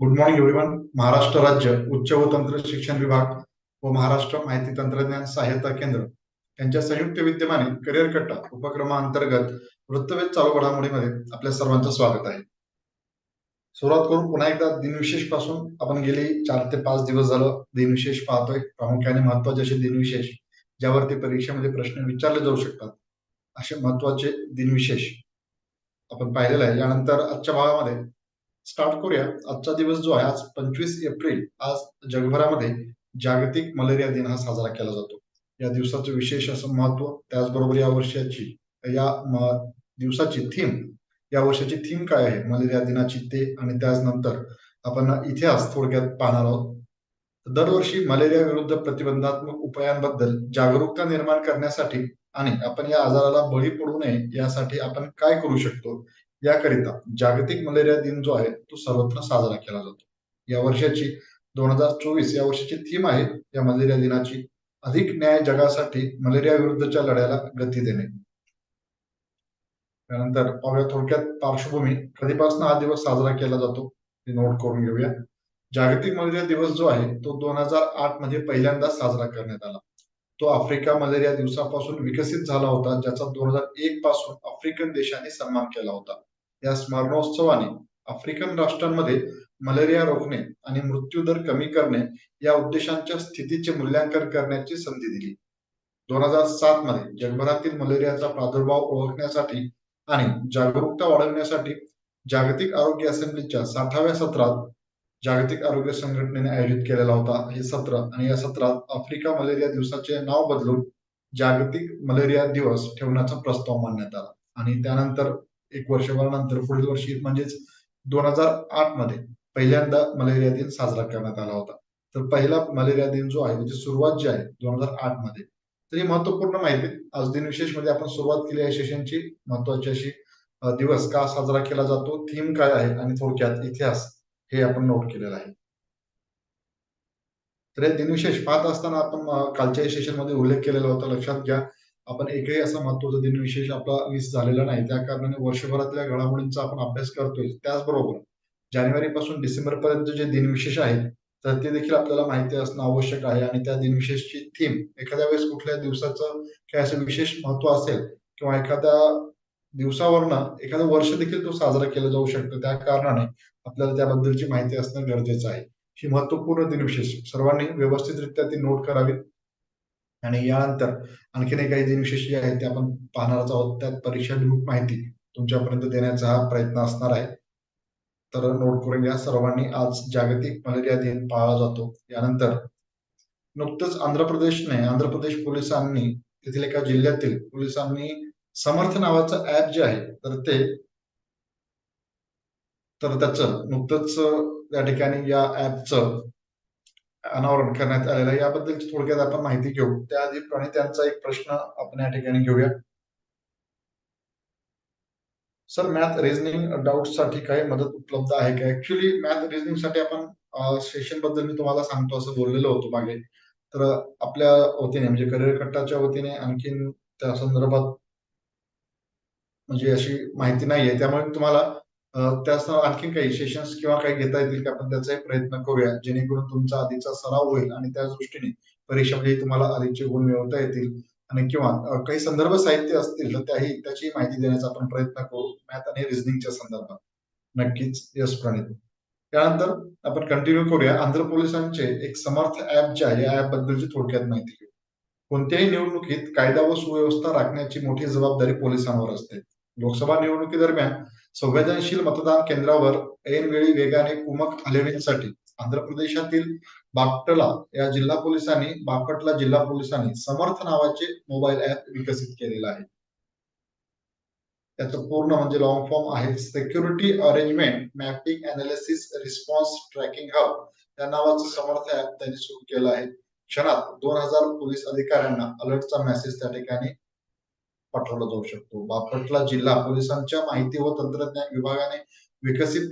Good morning everyone Maharashtra राज्य उच्च व तंत्र शिक्षण विभाग व महाराष्ट्र माहिती तंत्रज्ञान सहायता केंद्र यांच्या संयुक्त विद्यमाने करिअर कट्टा उपक्रमाअंतर्गत वृत्तवेध चालू घडामोडीमध्ये आपल्या सर्वांचं स्वागत आहे सुरुवात करून पुन्हा एकदा दिनविशेषपासून आपण गेली चार ते पाच दिवस झालं दिनविशेष पाहतोय प्रामुख्याने महत्त्वाचे असे दिनविशेष ज्यावरती परीक्षेमध्ये प्रश्न विचारले जाऊ शकतात असे महत्त्वाचे दिनविशेष आपण पाहिलेलं आहे यानंतर आजच्या भागामध्ये स्टार्ट करूया. आजचा दिवस जो आहे आज पंचवीस एप्रिल आज जगभरामध्ये जागतिक मलेरिया दिन हा साजरा केला जातो. या दिवसाचं विशेष असं महत्त्व त्याचबरोबर या वर्षाची या दिवसाची थीम या वर्षाची थीम काय आहे? मलेरिया दिनाची ते आणि त्याचनंतर आपण इतिहास थोडक्यात पाहणार आहोत. दरवर्षी मलेरिया विरुद्ध प्रतिबंधात्मक उपायांबद्दल जागरूकता निर्माण करण्यासाठी आणि आपण या आजाराला बळी पडू नये यासाठी आपण काय करू शकतो? याकरिता जागतिक मलेरिया दिन जो आहे तो सर्वत्र साजरा केला जातो. या वर्षाची दोन हजार चोवीस या वर्षाची थीम आहे या मलेरिया दिनाची. अधिक न्याय जगासाठी मलेरिया विरुद्धच्या लढ्याला गती देणे. त्यानंतर पाहूया थोडक्यात पार्श्वभूमी. कधीपासून हा दिवस साजरा केला जातो ते नोट करून घेऊया. जागतिक मलेरिया दिवस जो आहे तो दोन हजार आठमध्ये पहिल्यांदा साजरा करण्यात आला. तो आफ्रिका मलेरिया दिवसापासून विकसित झाला होता ज्याचा दोन हजार एक पासून आफ्रिकन देशांनी सन्मान केला होता. या स्मरणोत्सवाने आफ्रिकन राष्ट्रांमध्ये मलेरिया रोखणे आणि मृत्यू दर कमी करणे या उद्देशांच्या स्थितीचे मूल्यांकन करण्याची संधी दिली. दोन हजार सात मध्ये जगभरातील मलेरियाचा प्रादुर्भाव ओळखण्यासाठी आणि जागरूकता वाढवण्यासाठी जागतिक आरोग्य असेंब्लीच्या साठाव्या सत्रात जागतिक आरोग्य संघटनेने आयोजित केलेला होता. हे सत्र आणि या सत्रात आफ्रिका मलेरिया दिवसाचे नाव बदलून जागतिक मलेरिया दिवस ठेवण्याचा प्रस्ताव मांडण्यात आला आणि त्यानंतर एक वर्षभरानंतर पुढील वर्षी म्हणजेच दोन हजार आठमध्ये पहिल्यांदा मलेरिया दिन साजरा करण्यात आला होता. तर पहिला मलेरिया दिन जो आहे म्हणजे सुरुवात जी आहे दोन हजार आठमध्ये. तर ही महत्त्वपूर्ण माहिती आज दिन विशेषमध्ये आपण सुरुवात केली आहे. सेशनची महत्वाची अशी दिवस का साजरा केला जातो थीम काय आहे आणि थोडक्यात इतिहास हे आपण नोट केलेलं आहे. तर हे दिनविशेष पाहत असताना आपण कालच्या सेशनमध्ये उल्लेख केलेला होता. लक्षात घ्या आपण एकही असा महत्त्वाचा दिनविशेष आपला मिस झालेला नाही. त्या कारणाने वर्षभरातल्या घडामोडींचा आपण अभ्यास करतोय. त्याचबरोबर जानेवारी पासून डिसेंबर पर्यंत जे दिनविशेष आहेत तर ते देखील आपल्याला माहिती असणं आवश्यक आहे. आणि त्या दिनविशेषची थीम एखाद्या वेळेस कुठल्या दिवसाचं काय असं विशेष महत्त्व असेल किंवा एखाद्या दिवसावरनं एखादं वर्ष देखील तो साजरा केला जाऊ शकतो. त्या कारणाने आपल्याला त्याबद्दलची माहिती असणं गरजेचं आहे. ही महत्त्वपूर्ण दिनविशेष सर्वांनी व्यवस्थितरित्या ती नोट करावी आणि यानंतर आणखीन काही दिनविशेष जे आहेत ते आपण पाहणारच आहोत. त्यात परीक्षा ग्रुप माहिती तुमच्यापर्यंत देण्याचा हा प्रयत्न असणार आहे. तर नोट करून घ्या. सर्वांनी आज जागतिक मलेरिया दिन पाळला जातो. यानंतर नुकतंच आंध्र प्रदेशने आंध्र प्रदेश पोलिसांनी तेथील एका जिल्ह्यातील पोलिसांनी समर्थ नावाचं ऍप जे आहे तर ते तर त्याचं नुकतंच या ठिकाणी या ऍपचं अनावरण करण्यात आलेलं आहे. याबद्दल थोडक्यात आपण माहिती घेऊ. त्याआधी त्यांचा एक प्रश्न आपण या ठिकाणी घेऊया. सर मॅथ रिझनिंग डाऊटसाठी काही मदत उपलब्ध आहे का? ऍक्च्युली मॅथ रिझनिंगसाठी आपण सेशनबद्दल मी तुम्हाला सांगतो असं बोललेलो होतो मागे. तर आपल्या वतीने म्हणजे करिअर कट्टाच्या वतीने आणखीन त्या संदर्भात म्हणजे अशी माहिती नाहीये. त्यामुळे तुम्हाला त्याच आणखी काही सेशन्स किंवा काही घेता येतील का आपण त्याचाही प्रयत्न करूया जेणेकरून तुमचा आधीचा सराव होईल आणि त्या दृष्टीने परीक्षेमध्ये म्हणजे तुम्हाला आधीचे गुण मिळवता येतील आणि किंवा काही संदर्भ साहित्य असतील तर त्याही त्याची माहिती देण्याचा आपण प्रयत्न करू. मॅथ आणि रिझनिंगच्या संदर्भात. नक्कीच. यस प्रणित. त्यानंतर आपण कंटिन्यू करूया. आंध्र पोलिसांचे एक समर्थ ऍप जे आहे या ऍप बद्दलची थोडक्यात माहिती घेऊ. कोणत्याही निवडणुकीत कायदा व सुव्यवस्था राखण्याची मोठी जबाबदारी पोलिसांवर असते. लोकसभा निवडणुकीदरम्यान संवेदनशील मतदान केंद्रावर ऐनवेळी वेगाने कुमक हलविण्यासाठी आंध्र प्रदेशातील बापटला या जिल्हा पोलिसांनी बापटला जिल्हा पोलिसांनी समर्थ नावाचे मोबाईल ऍप विकसित केलेलं आहे. त्याचं पूर्ण म्हणजे लॉंग फॉर्म आहे security arrangement mapping analysis response tracking hub या नावाचं समर्थ ऍप त्यांनी सुरू केलं आहे. क्षणात दोन हजार पोलीस अधिकाऱ्यांना अलर्टचा मेसेज त्या ठिकाणी पाठवला जाऊ शकतो. बापटला जिल्हा पोलिसांच्या माहिती व तंत्रज्ञान विभागाने विकसित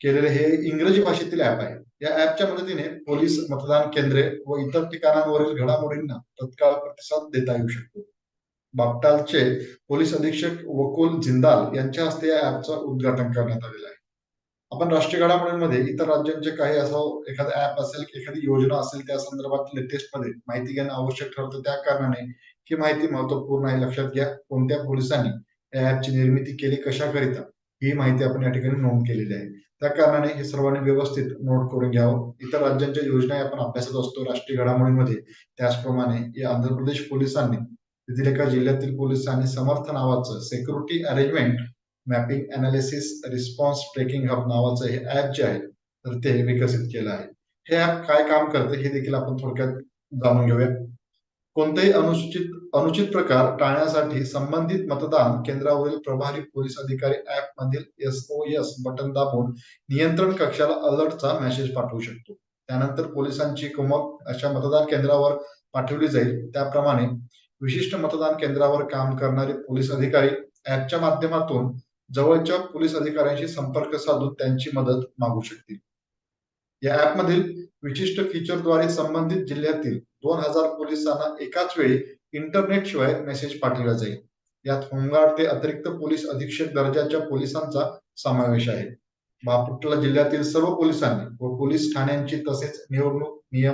केलेले हे इंग्रजी भाषेतील ऍप आहे. या ऍपच्या मदतीने पोलीस मतदान केंद्रे व इतर ठिकाणांवरील घडामोडींना तत्काळ प्रतिसाद देता येऊ शकतो. बापटालचे पोलीस अधीक्षक वकुल जिंदाल यांच्या हस्ते या ऍपचं उद्घाटन करण्यात आलेलं आहे. आपण राष्ट्रीय घडामोडींमध्ये इतर राज्यांचे काही असं एखादं ऍप असेल एखादी योजना असेल त्या संदर्भात लेटेस्टमध्ये माहिती घेणं आवश्यक ठरतं. त्या कारणाने ही माहिती महत्त्वपूर्ण आहे. लक्षात घ्या कोणत्या पोलिसांनी या ऍपची निर्मिती केली कशाकरिता ही माहिती आपण या ठिकाणी नोंद केलेली आहे. त्या कारणाने हे सर्वांनी व्यवस्थित नोट करून घ्यावं. इतर राज्यांच्या योजना आपण अभ्यासत असतो राष्ट्रीय घडामोडीमध्ये. त्याचप्रमाणे या आंध्र प्रदेश पोलिसांनी तेथील एका जिल्ह्यातील पोलिसांनी समर्थ नावाचं security arrangement mapping analysis response tracking hub नावाचं हे ऍप जे आहे तर ते विकसित केलं आहे. हे ऍप काय काम करते हे देखील आपण थोडक्यात जाणून घेऊया कोणतेही अनुचित अनुचित प्रकार टाळण्यासाठी संबंधित मतदान केंद्रावरील प्रभारी पोलीस अधिकारी ऍप मधील एस ओ एस बटन दाबून नियंत्रण कक्षाला अलर्टचा मेसेज पाठवू शकतो. त्यानंतर पोलिसांची कुमक अशा मतदान केंद्रावर पाठवली जाईल. त्याप्रमाणे विशिष्ट मतदान केंद्रावर काम करणारे पोलीस अधिकारी ऍपच्या माध्यमातून जवळच्या पोलीस अधिकाऱ्यांशी संपर्क साधून त्यांची मदत मागू शकतील. या ऍप मधील विशिष्ट फीचरद्वारे संबंधित जिल्ह्यातील दोन हजार पोलिसांना एकाच वेळी इंटरनेट शिवाय मेसेज पाठवला जाईल. यात होमगार्ड ते अतिरिक्त पोलीस अधीक्षक दर्जाच्या पोलिसांचा समावेश आहे. बापटला जिल्ह्यातील सर्व पोलिसांनी व पोलीस ठाण्यांची तसेच निवडणूक नियम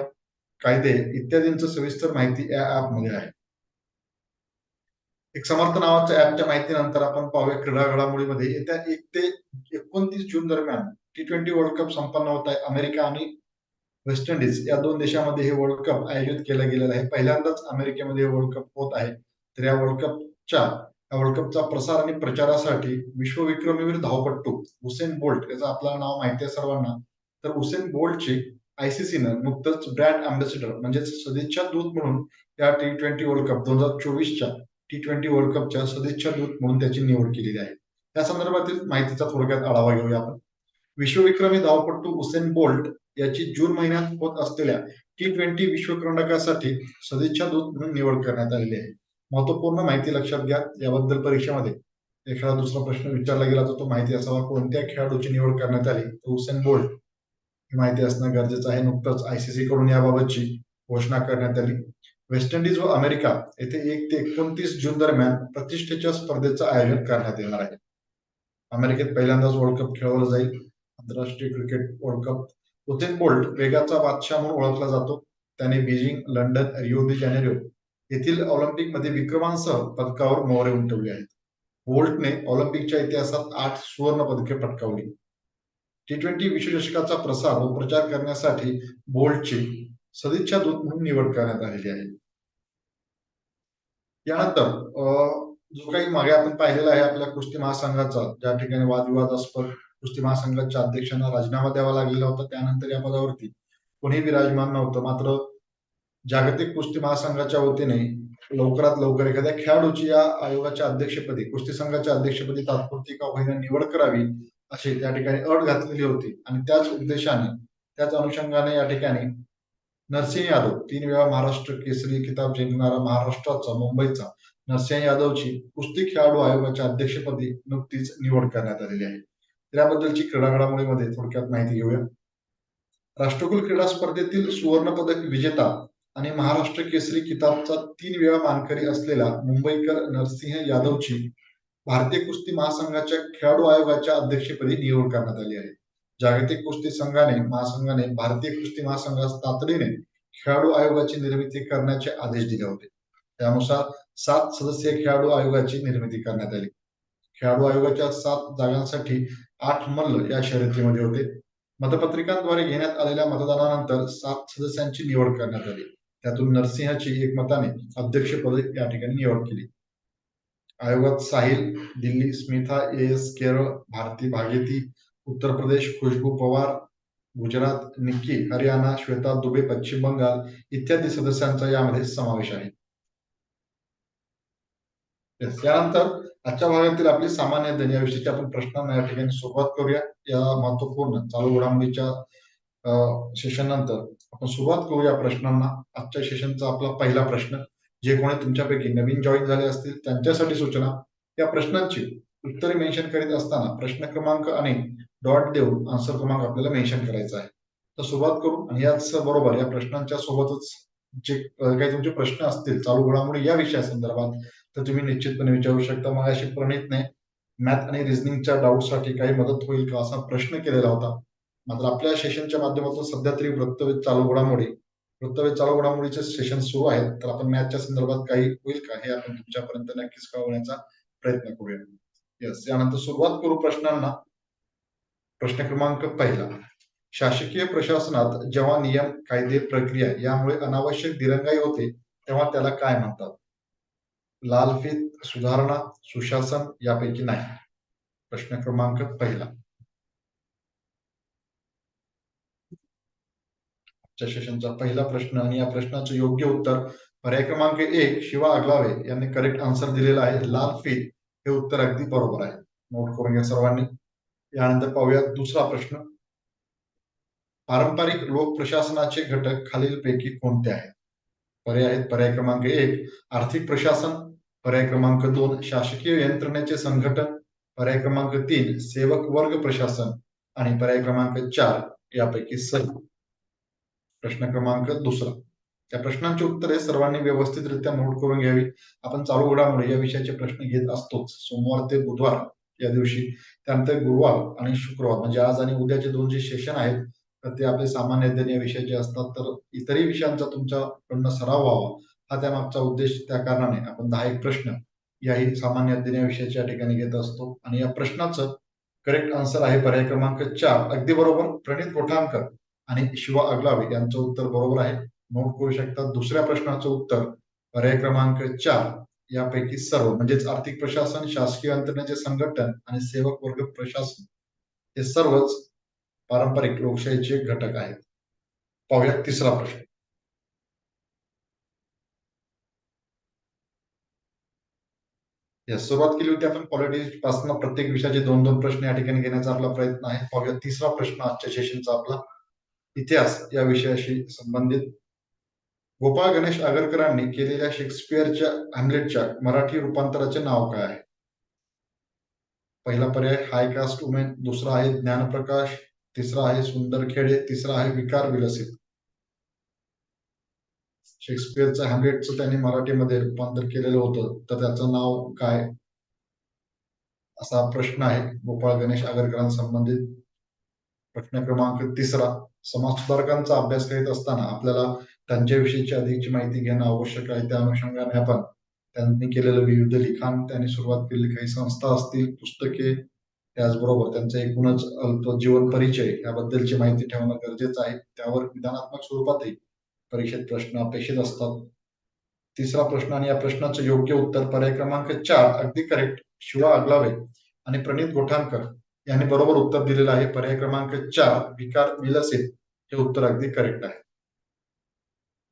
कायदे इत्यादींची सविस्तर माहिती या ऍपमध्ये आहे. एक समर्थ नावाच्या ऍपच्या माहितीनंतर आपण पाहूया क्रीडा घडामोडीमध्ये येत्या एक ते एकोणतीस जून दरम्यान टी ट्वेंटी वर्ल्ड कप संपन्न होत आहे. अमेरिका आणि वेस्ट इंडिज या दोन देशामध्ये हे वर्ल्ड कप आयोजित केलं गेलेलं आहे. पहिल्यांदाच अमेरिकेमध्ये हे वर्ल्ड कप होत आहे. तर या वर्ल्ड कपच्या या वर्ल्ड कपचा प्रसार आणि प्रचारासाठी विश्वविक्रमीवीर धावपट्टू हुसेन बोल्ट याचं आपलं नाव माहिती आहे सर्वांना. तर हुसेन बोल्टची आयसीसीनं नुकतंच ब्रँड अँबॅसिडर म्हणजे सदिच्छा दूत म्हणून या टी ट्वेंटी वर्ल्ड कप दोन हजार चोवीसच्या टी ट्वेंटी वर्ल्ड कपच्या सदिच्छा दूत म्हणून त्याची निवड केलेली आहे. त्या संदर्भातील माहितीचा थोडक्यात आढावा घेऊया आपण. विश्वविक्रमी धावपट्टू हुसेन बोल्ट याची जून महिन्यात होत असलेल्या टी ट्वेंटी विश्वकर्णकासाठी सदिच्छा दूत म्हणून निवड करण्यात आलेली आहे. महत्त्वपूर्ण माहिती लक्षात घ्या. याबद्दल परीक्षेमध्ये एखादा दुसरा प्रश्न विचारला गेला तर तो माहिती असावा. कोणत्या खेळाडूची निवड करण्यात आली? तर हुसेन बोल्ट ही माहिती असणं गरजेचं आहे. नुकतंच आयसीसी कडून याबाबतची घोषणा करण्यात आली. वेस्ट इंडिज व अमेरिका येथे एक ते एकोणतीस जून दरम्यान प्रतिष्ठेच्या स्पर्धेचं आयोजन करण्यात येणार आहे. अमेरिकेत पहिल्यांदाच वर्ल्ड कप खेळवलं जाईल. आंतरराष्ट्रीय cricket world cup Usain Bolt वेगाचा बादशाह म्हणून ओळखला जातो. त्याने Beijing London Rio de Janeiro येथील ऑलिम्पिकमध्ये विक्रमांसह पदकावर मोहरे उमटवले आहेत. बोल्टने ऑलिम्पिकच्या इतिहासात आठ सुवर्ण पदके पटकावली. टी ट्वेंटी विश्वचषकाचा प्रसार व प्रचार करण्यासाठी बोल्टची सदिच्छा दूत म्हणून निवड करण्यात आलेली आहे. यानंतर जो काही मागे आपण पाहिलेला आहे आपल्या कुस्ती महासंघाचा ज्या ठिकाणी वादविवादास्पद कुस्ती महासंघाच्या अध्यक्षांना राजीनामा द्यावा लागलेला होता त्यानंतर या पदावरती कोणी विराजमान नव्हतं. मात्र जागतिक कुस्ती महासंघाच्या वतीने लवकरात लवकर एखाद्या खेळाडूची या आयोगाच्या अध्यक्षपदी कुस्ती संघाच्या अध्यक्षपदी तात्पुरती का होईना निवड करावी अशी त्या ठिकाणी अट घातलेली होती. आणि त्याच उद्देशाने त्याच अनुषंगाने या ठिकाणी नरसिंह यादव तीन वेळा महाराष्ट्र केसरी किताब जिंकणारा महाराष्ट्राचा मुंबईचा नरसिंह यादवची कुस्ती खेळाडू आयोगाच्या अध्यक्षपदी नुकतीच निवड करण्यात आलेली आहे. त्याबद्दलची क्रीडा घडामोडीमध्ये थोडक्यात माहिती घेऊया. राष्ट्रकुल क्रीडा स्पर्धेतील सुवर्ण पदक विजेता आणि महाराष्ट्र केसरी किताबचा तीन वेळा मानकरी असलेला मुंबईकर नरसिंह यादवची भारतीय कुस्ती महासंघाच्या खेळाडू आयोगाच्या अध्यक्षपदी निवड करण्यात आली आहे. जागतिक कुस्ती संघाने महासंघाने भारतीय कुस्ती महासंघास तातडीने खेळाडू आयोगाची निर्मिती करण्याचे आदेश दिले होते. त्यानुसार सात सदस्यीय खेळाडू आयोगाची निर्मिती करण्यात आली. खेळाडू आयोगाच्या सात जागांसाठी आठ मल्ल या शर्यतीमध्ये होते. मतपत्रिकांद्वारे घेण्यात आलेल्या मतदानानंतर सात सदस्यांची निवड करण्यात आली. त्यातून नरसिंहाची एकमताने अध्यक्षपद या ठिकाणी निवड केली. आयोगात साहिल दिल्ली स्मिथा ए एस केरळ भारती भागेती उत्तर प्रदेश खुशबू पवार गुजरात निक्की हरियाणा श्वेता दुबे पश्चिम बंगाल इत्यादी सदस्यांचा यामध्ये समावेश आहे. त्यानंतर आजच्या भागातील आपली सामान्य ज्ञान या आपण प्रश्नांना या ठिकाणी सुरुवात करूया. या महत्त्वपूर्ण चालू घडामोडीच्या सेशन नंतर आपण सुरुवात करूया प्रश्नांना. आजच्या सेशनचा आपला पहिला प्रश्न जे कोणी तुमच्यापैकी नवीन जॉईन झाले असतील त्यांच्यासाठी सूचना. या प्रश्नांची उत्तरे मेन्शन करीत असताना प्रश्न क्रमांक आणि डॉट देऊन आन्सर क्रमांक आपल्याला मेन्शन करायचा आहे. तर सुरुवात करू आणि याच बरोबर या प्रश्नांच्या सोबतच जे काही तुमचे प्रश्न असतील चालू घडामोडी या विषया संदर्भात तर तुम्ही निश्चितपणे विचारू शकता. मग अशी प्रणितने मॅथ आणि रिझनिंगच्या डाऊटसाठी काही मदत होईल का असा प्रश्न केलेला होता. मात्र आपल्या सेशनच्या माध्यमातून सध्या तरी वृत्तवेध चालू घडामोडी वृत्तवेध चालू घडामोडीचे सेशन सुरू आहेत. तर आपण मॅथच्या संदर्भात काही होईल का? हे आपण तुमच्यापर्यंत नक्कीच कळवण्याचा प्रयत्न करूया. यस यानंतर सुरुवात करू प्रश्नांना. प्रश्न क्रमांक पहिला. शासकीय प्रशासनात जेव्हा नियम कायदे प्रक्रिया यामुळे अनावश्यक दिरंगाई होते तेव्हा त्याला काय म्हणतात? लालफित सुधारणा सुशासन यापैकी नाही. प्रश्न क्रमांक पहिला. सेशनचा पहिला प्रश्न आणि या प्रश्नाचं योग्य उत्तर पर्याय क्रमांक एक शिवा अगलावे यांनी करेक्ट आन्सर दिलेला आहे. लाल फीत हे उत्तर अगदी बरोबर आहे. नोट करून घ्या सर्वांनी. यानंतर पाहूया दुसरा प्रश्न. पारंपरिक लोक प्रशासनाचे घटक खालीलपैकी कोणते आहेत? पर्याय आहेत. पर्याय क्रमांक एक आर्थिक प्रशासन. पर्याय क्रमांक दोन शासकीय यंत्रणेचे संघटन. पर्याय क्रमांक तीन सेवक वर्ग प्रशासन. आणि पर्याय क्रमांक चार यापैकी सही प्रश्न क्रमांक दुसरा. त्या प्रश्नांची उत्तरे सर्वांनी व्यवस्थितरित्या नोट करून घ्यावी. आपण चालू घडामोडी या विषयाचे प्रश्न घेत असतोच. सोमवार ते बुधवार या दिवशी. त्यानंतर गुरुवार आणि शुक्रवार म्हणजे आज आणि उद्याचे दोन जे सेशन आहेत ते आपले सामान्य अध्ययन या विषयाचे असतात तर इतरही विषयांचा तुमच्याकडनं सराव व्हावा हा त्यामागचा उद्देश त्या कारणाने आपण दहा एक प्रश्न याही सामान्य अध्ययन या ठिकाणी घेत असतो. आणि या प्रश्नाचं करेक्ट आन्सर आहे पर्याय क्रमांक चार अगदी बरोबर प्रणित कोठांकर आणि शिवा अगलावे यांचं उत्तर बरोबर आहे. नोट करू शकता दुसऱ्या प्रश्नाचं उत्तर पर्याय क्रमांक चार यापैकी सर्व म्हणजेच आर्थिक प्रशासन शासकीय यंत्रणेचे संघटन आणि सेवक वर्ग प्रशासन हे सर्वच पारंपरिक लोकशाहीचे घटक आहेत. पाहूया तिसरा प्रश्न. या सुरुवात केली होती आपण पॉलिटिक्सपासून. प्रत्येक विषयाचे दोन दोन प्रश्न या ठिकाणी घेण्याचा आपला प्रयत्न आहे. पाहूया तिसरा प्रश्न आजच्या सेशनचा आपला. इतिहास या विषयाशी संबंधित. गोपाळ गणेश आगरकरांनी केलेल्या शेक्सपियरच्या हॅमलेटच्या मराठी रूपांतराचे नाव काय आहे? पहिला पर्याय हाय कास्ट वुमेन दुसरा आहे ज्ञानप्रकाश. तिसरा आहे सुंदर खेडे तिसरा आहे विकार विलसित. शेक्सपियरचं हॅमलेटचं त्यांनी मराठीमध्ये रूपांतर केलेलं होतं. तर त्याचं नाव काय? असा प्रश्न आहे. गोपाळ गणेश आगरकरांसंबंधित प्रश्न क्रमांक तिसरा. समाज सुधारकांचा अभ्यास करीत असताना आपल्याला त्यांच्याविषयीची अधिकची माहिती घेणं आवश्यक आहे. त्या अनुषंगाने आपण त्यांनी केलेलं विविध लिखाण त्यांनी सुरुवात केलेली काही संस्था असतील पुस्तके त्याचबरोबर त्यांचा एकूणच अल्प जीवन परिचय याबद्दलची माहिती ठेवणं गरजेचं आहे. त्यावर विधानात्मक स्वरूपातही परीक्षेत प्रश्न अपेक्षित असतात. तिसरा प्रश्न आणि या प्रश्नाचं योग्य उत्तर पर्याय क्रमांक चार अगदी करेक्ट शिवा अगलावे आणि प्रणित गोठाणकर यांनी बरोबर उत्तर दिलेलं आहे. पर्याय क्रमांक चार विकार विलसित हे उत्तर अगदी करेक्ट आहे.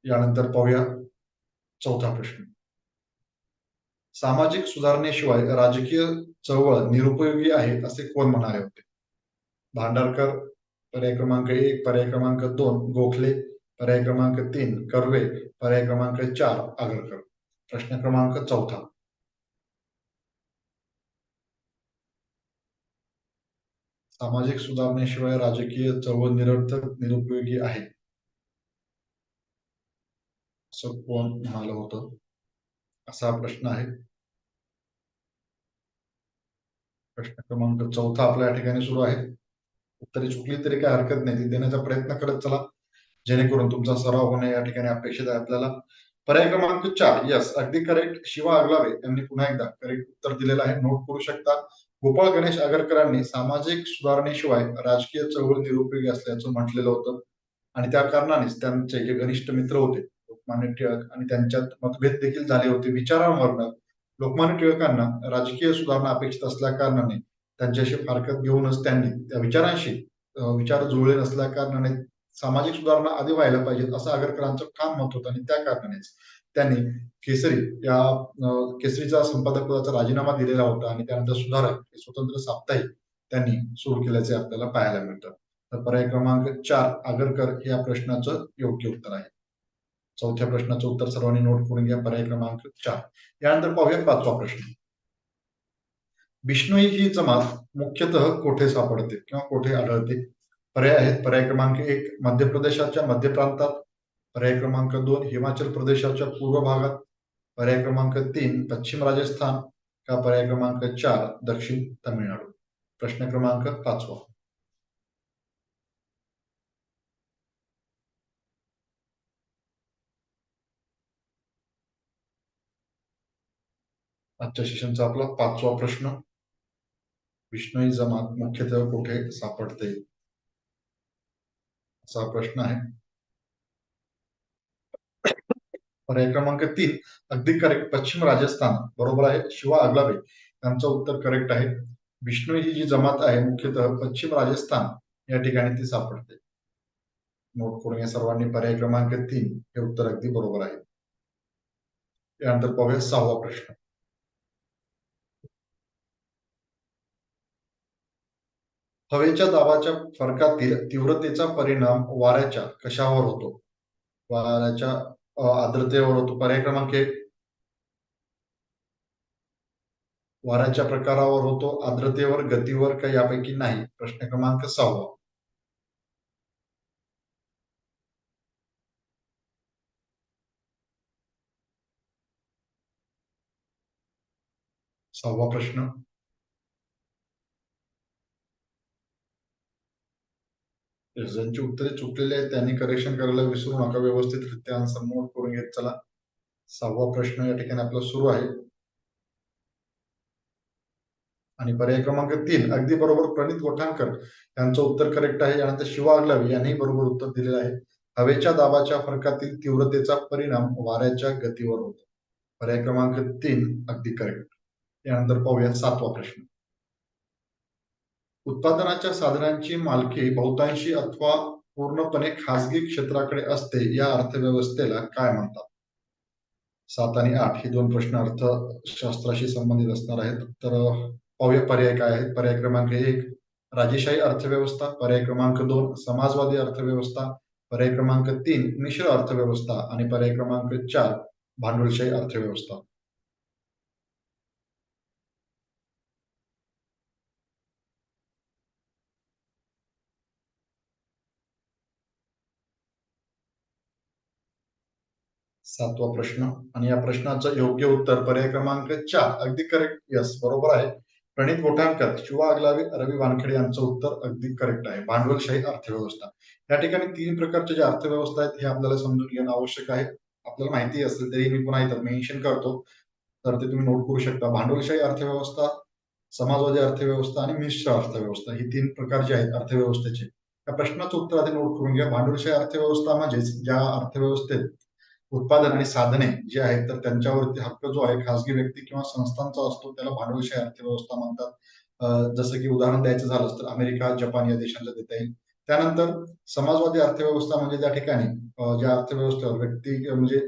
यानंतर पाहूया चौथा प्रश्न. सामाजिक सुधारणेशिवाय राजकीय चळवळ निरुपयोगी आहे असे कोण म्हणाले होते? भांडारकर पर्याय क्रमांक एक पर्याय क्रमांक दोन गोखले पर्याय क्रमांक तीन कर्वे पर्याय क्रमांक चार आगरकर. प्रश्न क्रमांक चौथा. सामाजिक सुधारणेशिवाय राजकीय चळवळ निरर्थक निरुपयोगी आहे. असं कोण म्हणालं होतं? असा प्रश्न आहे. प्रश्न क्रमांक चौथा आपल्या या ठिकाणी सुरू आहे. उत्तरे चुकली तरी काय हरकत नाही. ती देण्याचा प्रयत्न करत चला. जेणेकरून तुमचा सराव होणे या ठिकाणी अपेक्षित आहे आपल्याला. पर्याय क्रमांक चार. यस अगदी करेक्ट शिवा आगलावे. यांनी पुन्हा एकदा करेक्ट उत्तर दिलेलं आहे. नोट करू शकता गोपाळ गणेश आगरकरांनी सामाजिक सुधारणेशिवाय राजकीय चळवळ निरुपयोगी असल्याचं म्हटलेलं होतं. आणि त्या कारणानेच त्यांचे जे घनिष्ठ मित्र होते लोकमान्य टिळक. आणि त्यांच्यात मतभेद देखील झाले होते. विचारांवरनं लोकमान्य टिळकांना राजकीय सुधारणा अपेक्षित असल्या कारणाने त्यांच्याशी फारकत घेऊनच त्यांनी त्या विचारांशी विचार जुळले नसल्या कारणाने सामाजिक सुधारणा आधी व्हायला पाहिजेत असं आगरकरांचं ठाम मत होतं आणि त्या कारणानेच त्यांनी केसरी या केसरीचा संपादक पदाचा राजीनामा दिलेला होता आणि त्यानंतर सुधारक हे स्वतंत्र साप्ताहिक त्यांनी सुरू केल्याचे आपल्याला पाहायला मिळतं. तर पर्याय क्रमांक चार आगरकर या प्रश्नाचं योग्य उत्तर आहे. चौथ्या प्रश्नाचं उत्तर सर्वांनी नोट करून घ्या. पर्याय क्रमांक चार. यानंतर पाहूया पाचवा प्रश्न. बिष्णोई ही जमात मुख्यतः कोठे सापडते किंवा कोठे आढळते? पर्याय आहेत. पर्याय क्रमांक एक मध्य प्रदेशाच्या मध्य प्रांतात. पर्याय क्रमांक दोन हिमाचल प्रदेशाच्या पूर्व भागात. पर्याय क्रमांक तीन पश्चिम राजस्थान. का पर्याय क्रमांक चार दक्षिण तामिळनाडू? प्रश्न क्रमांक पाचवा. आजच्या सेशनचा आपला पाचवा प्रश्न. विष्णू जमात मुख्यतः कुठे सापडते? असा प्रश्न आहे. पर्याय क्रमांक तीन अगदी करेक्ट पश्चिम राजस्थान बरोबर आहे. शिवा अगलावे यांचं उत्तर करेक्ट आहे. विष्णू ही जी जमात आहे मुख्यतः पश्चिम राजस्थान या ठिकाणी ती सापडते. नोट करून या सर्वांनी. पर्याय क्रमांक तीन हे उत्तर अगदी बरोबर आहे. यानंतर पाहूया सहावा प्रश्न. हवेच्या दाबाच्या फरकातील तीव्रतेचा परिणाम वाऱ्याच्या कशावर होतो? वाऱ्याच्या आर्द्रतेवर होतो. पर्याय क्रमांक एक. वाऱ्याच्या प्रकारावर होतो आर्द्रतेवर गतीवर का यापैकी नाही? प्रश्न क्रमांक सहावा. सहावा प्रश्न. ज्यांची उत्तरे चुकलेली आहेत त्यांनी करेक्शन करायला विसरू नका व्यवस्थितरित्या आन्सर नोट करून घेत चला. सहावा प्रश्न या ठिकाणी आपला सुरू आहे. आणि पर्याय क्रमांक तीन अगदी बरोबर प्रणित गोठाणकर यांचं उत्तर करेक्ट आहे यानंतर शिवा अगलावी यांनी बरोबर उत्तर दिलेलं आहे. हवेच्या दाबाच्या फरकातील तीव्रतेचा परिणाम वाऱ्याच्या गतीवर होतो. पर्याय क्रमांक तीन अगदी करेक्ट यानंतर पाहूया सातवा प्रश्न. उत्पादनाच्या साधनांची मालकी बहुतांशी अथवा पूर्णपणे खासगी क्षेत्राकडे असते या अर्थव्यवस्थेला काय म्हणतात? सात आणि आठ हे दोन प्रश्न अर्थशास्त्राशी संबंधित असणार आहेत. तर पाहूया पर्याय काय आहेत. पर्याय क्रमांक एक राजेशाही अर्थव्यवस्था. पर्याय क्रमांक दोन समाजवादी अर्थव्यवस्था. पर्याय क्रमांक तीन मिश्र अर्थव्यवस्था. आणि पर्याय क्रमांक चार भांडवलशाही अर्थव्यवस्था. सातवा प्रश्न. आणि या प्रश्नाचं योग्य उत्तर पर्याय क्रमांक चार. अगदी करेक्ट यस बरोबर आहे. प्रणित गोठाणकर शिवा अगलावी रवी वानखेडे यांचं उत्तर अगदी करेक्ट आहे. भांडवलशाही अर्थव्यवस्था. या ठिकाणी तीन प्रकारच्या ज्या अर्थव्यवस्था आहेत हे आपल्याला समजून घेणं आवश्यक आहे. आपल्याला माहिती असेल तरी मी पुन्हा इथं मेन्शन करतो. तर ते तुम्ही नोट करू शकता. भांडवलशाही अर्थव्यवस्था समाजवादी अर्थव्यवस्था आणि मिश्र अर्थव्यवस्था ही तीन प्रकारची आहेत अर्थव्यवस्थेचे. या प्रश्नाचं उत्तर आधी नोट करून घ्या. भांडवलशाही अर्थव्यवस्था म्हणजेच ज्या अर्थव्यवस्थेत उत्पादन आणि साधने जे आहेत तर त्यांच्यावरती हक्क जो आहे खासगी व्यक्ती किंवा संस्थांचा असतो त्याला भांडवलशाही अर्थव्यवस्था म्हणतात. जसं की उदाहरण द्यायचं झालं तर अमेरिका जपान या देशांना देता येईल. त्यानंतर समाजवादी अर्थव्यवस्था म्हणजे त्या ठिकाणी ज्या अर्थव्यवस्थेवर व्यक्ती म्हणजे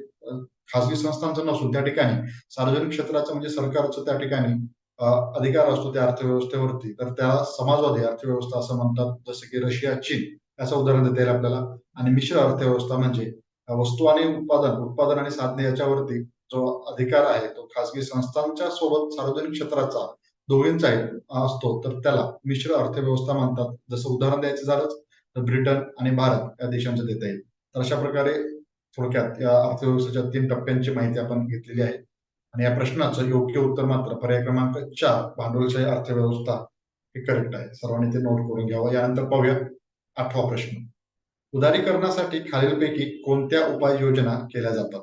खासगी संस्थांचं नसून त्या ठिकाणी सार्वजनिक क्षेत्राचं म्हणजे सरकारचं त्या ठिकाणी अधिकार असतो त्या अर्थव्यवस्थेवरती. तर त्याला समाजवादी अर्थव्यवस्था असं म्हणतात जसं की रशिया चीन याचं उदाहरण देता येईल आपल्याला. आणि मिश्र अर्थव्यवस्था म्हणजे वस्तू आणि उत्पादन उत्पादन आणि साधने याच्यावरती जो अधिकार आहे तो खासगी संस्थांच्या सोबत सार्वजनिक क्षेत्राचा दोघींचाही असतो तर त्याला मिश्र अर्थव्यवस्था म्हणतात. जसं उदाहरण द्यायचं झालंच तर ब्रिटन आणि भारत या देशांचं देता येईल. तर अशा प्रकारे थोडक्यात या अर्थव्यवस्थेच्या तीन टप्प्यांची माहिती आपण घेतलेली आहे. आणि या प्रश्नाचं योग्य उत्तर मात्र पर्याय क्रमांक चार भांडवलशाही अर्थव्यवस्था हे करेक्ट आहे. सर्वांनी ते नोट करून घ्यावं. यानंतर पाहूया आठवा प्रश्न. उदारीकरणासाठी खालीलपैकी कोणत्या उपाययोजना केल्या जातात?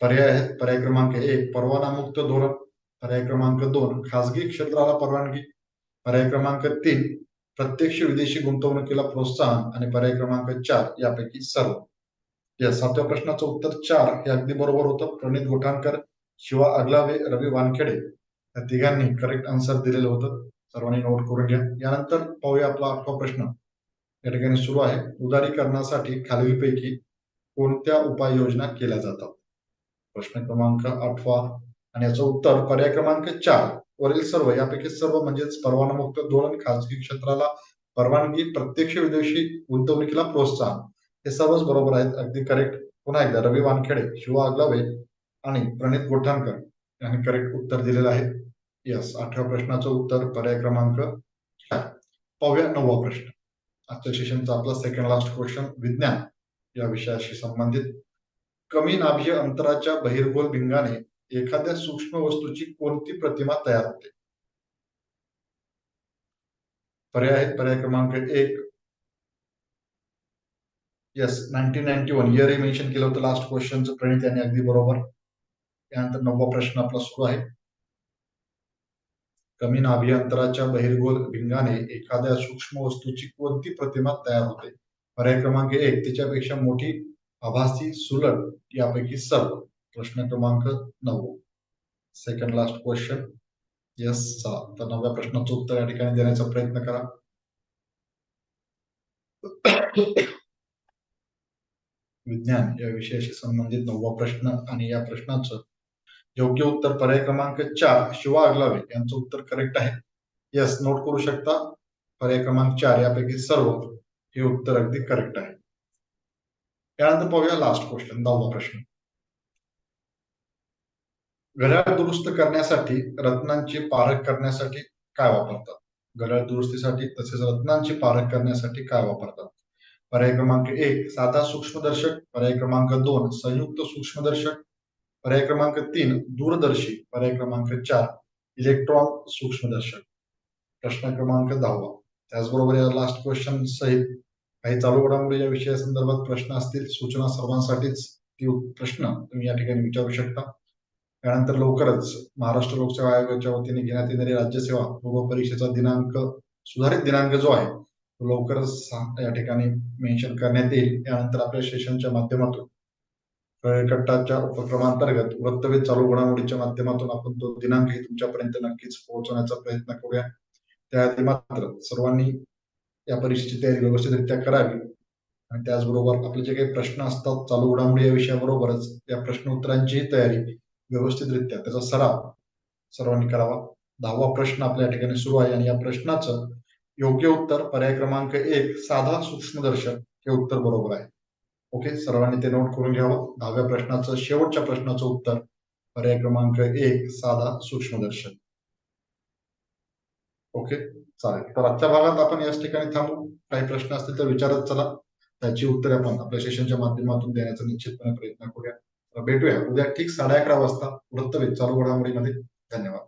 पर्याय आहेत. पर्याय क्रमांक एक परवाना मुक्त धोरण. पर्याय क्रमांक दोन खासगी क्षेत्राला परवानगी. पर्याय क्रमांक तीन प्रत्यक्ष विदेशी गुंतवणुकीला प्रोत्साहन. आणि पर्याय क्रमांक चार यापैकी सर्व. या सातव्या प्रश्नाचं उत्तर चार हे अगदी बरोबर होतं. प्रणित गोठाणकर शिवा अगलावे रवी वानखेडे या तिघांनी करेक्ट आन्सर दिलेलं होतं. सर्वांनी नोट करून घ्या. यानंतर पाहूया आपला आठवा प्रश्न. या ठिकाणी सुरू आहे. उदारीकरणासाठी खालीलपैकी कोणत्या उपाययोजना केल्या जातात? प्रश्न क्रमांक आठवा आणि याचं उत्तर पर्याय क्रमांक चार वरील सर्व यापैकी सर्व म्हणजेच परवानामुक्त धोरण खाजगी क्षेत्राला परवानगी प्रत्यक्ष विदेशी गुंतवणुकीला प्रोत्साहन. हे सर्वच बरोबर आहेत. अगदी करेक्ट पुन्हा एकदा रवी वानखेडे शिवा अगलावे आणि प्रणित गोठाणकर यांनी करेक्ट उत्तर दिलेलं आहे. यस आठव्या प्रश्नाचं उत्तर पर्याय क्रमांक पाहूया नववा प्रश्न. आजच्या सेशनचा आपला सेकंड लास्ट क्वेश्चन विज्ञान. या विषयाशी संबंधित कमी नाभीय अंतराच्या बहिर्गोल भिंगाने एखाद्या सूक्ष्म वस्तूची कोणती प्रतिमा तयार होते? पर्याय आहेत. पर्याय क्रमांक एक. Yes nineteen ninety one year mention केलं होतं लास्ट क्वेश्चनचं प्रणित यांनी अगदी बरोबर. यानंतर नववा प्रश्न आपला सुरू आहे. कमी नाभी बहिर्गोल भिंगाने एखाद्या सूक्ष्म वस्तूची कोणती प्रतिमा तयार होते? पर्याय क्रमांक एक तिच्यापेक्षा मोठी आभासी सुलट यापैकी सर्व. प्रश्न क्रमांक नऊ. सेकंड लास्ट क्वेश्चन यस चला तर नव्या प्रश्नाचं उत्तर या ठिकाणी देण्याचा प्रयत्न करा. विज्ञान या विषयाशी संबंधित नववा प्रश्न आणि या प्रश्नाचं योग्य उत्तर पर्याय क्रमांक चार शिवा अगलावे यांचं उत्तर करेक्ट आहे. यस नोट करू शकता. पर्याय क्रमांक चार यापैकी सर्व हे उत्तर अगदी करेक्ट आहे. त्यानंतर पाहूया लास्ट क्वेश्चन दहावा प्रश्न. घड्याळ दुरुस्त करण्यासाठी रत्नांची पारख करण्यासाठी काय वापरतात? घड्याळ दुरुस्तीसाठी तसेच रत्नांची पारख करण्यासाठी काय वापरतात? पर्याय क्रमांक एक साधा सूक्ष्मदर्शक. पर्याय क्रमांक दोन संयुक्त सूक्ष्मदर्शक. पर्याय क्रमांक तीन दूरदर्शी पर्याय क्रमांक चार इलेक्ट्रॉन सूक्ष्मदर्शक. प्रश्न क्रमांक दहावा. त्याचबरोबर या लास्ट क्वेश्चन सहित काही चालू घडामोडी या विषया संदर्भात प्रश्न असतील सूचना सर्वांसाठीच ती प्रश्न तुम्ही या ठिकाणी विचारू शकता. त्यानंतर लवकरच महाराष्ट्र लोकसेवा आयोगाच्या वतीने घेण्यात येणारी राज्यसेवा पूर्व परीक्षेचा दिनांक सुधारित दिनांक जो आहे तो लवकरच या ठिकाणी मेन्शन करण्यात येईल. त्यानंतर आपल्या सेशनच्या माध्यमातून कट्टाच्या उपक्रमांतर्गत वक्तव्य चालू घडामोडीच्या माध्यमातून आपण तो दिनांकही तुमच्यापर्यंत नक्कीच पोहोचवण्याचा प्रयत्न करूया. त्याआधी मात्र सर्वांनी या परीक्षेची तयारी व्यवस्थितरित्या करावी आणि त्याचबरोबर आपले जे काही प्रश्न असतात चालू घडामोडी या विषयाबरोबरच या प्रश्न उत्तरांचीही तयारी व्यवस्थितरित्या त्याचा सराव सर्वांनी करावा. दहावा प्रश्न आपल्या या ठिकाणी सुरू आहे आणि या प्रश्नाचं योग्य उत्तर पर्याय क्रमांक एक साधा सूक्ष्मदर्शक हे उत्तर बरोबर आहे. ओके सर्वांनी ते नोट करून घ्यावं. दहाव्या प्रश्नाचं शेवटच्या प्रश्नाचं उत्तर. पर्याय क्रमांक एक साधा सूक्ष्मदर्शक ओके चालेल. तर आजच्या भागात आपण याच ठिकाणी थांबू. काही प्रश्न असतील तर विचारत चला. त्याची उत्तरे आपण आपल्या सेशनच्या माध्यमातून देण्याचा निश्चितपणे प्रयत्न करूया. भेटूया. उद्या ठीक साडे अकरा वाजता वृत्तवेध चालू घडामोडीमध्ये. धन्यवाद.